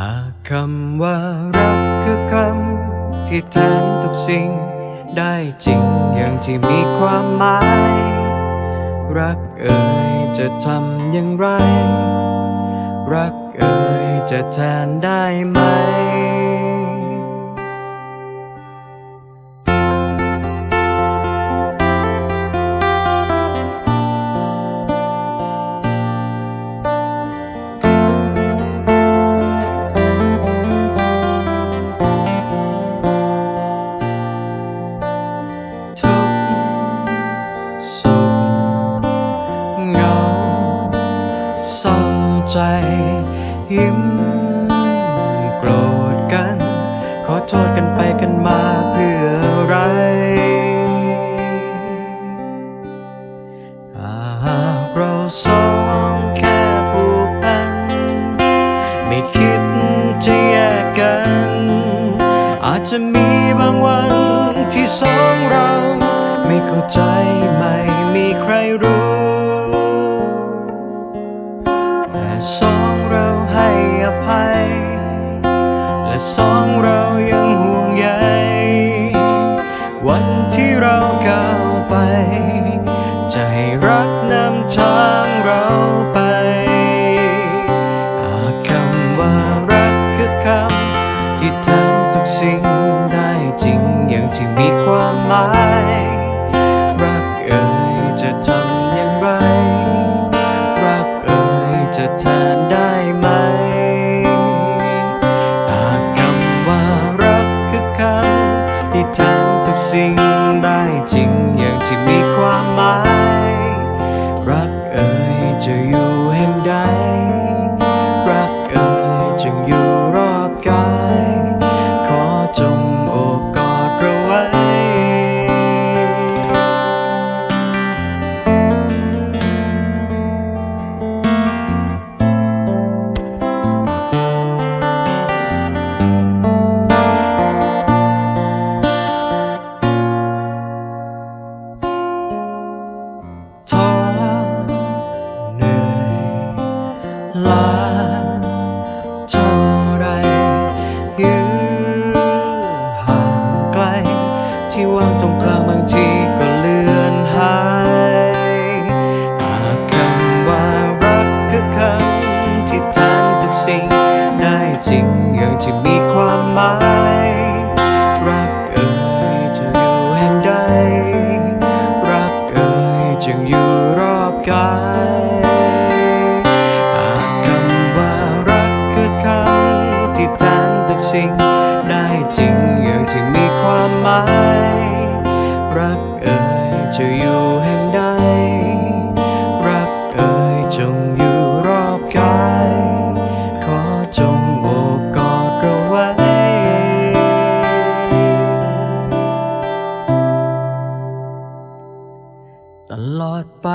หากคำว่ารักคือคำที่แทนทุกสิ่ง ได้จริงอย่างที่มีความหมาย รักเอ่ยจะทำอย่างไร รักเอ่ยจะแทนได้ไหม เศร้าใจยิ้มโกรธกัน ขอโทษกันไปกันมาเพื่ออะไร หากเราสองแค่ผูกพัน ไม่คิดจะแยกกัน อาจจะมีบางวันที่สองเรา ไม่เข้าใจไม่มีใครรู้ สองเราให้อภัย และสองเรายังห่วงใย วันที่เราก้าวไป จะให้รักนำทางเราไปหากคำว่ารักคือคำที่ทำทุกสิ่งได้จริงอย่างที่มีความหมาย แทนได้ไหมหากคำว่ารักคือคำที่แทนทุกสิ่งได้จริง ที่ว่างตรงกลางบางทีก็เลือนหายหากคำว่ารักคือคำที่แทนทุกสิ่งได้จริงอย่างที่มีความหมาย รักเอ่ยจะอยู่แห่งใด รักเอ่ยจึงอยู่รอบกายหากคำว่ารักคือคำที่แทนทุกสิ่ง จริงอย่างที่มีความหมาย รักเอ่ยจะอยู่แห่งใด รักเอ่ยจงอยู่รอบกาย ขอจงโอบกอดเราไว้ ตลอดไป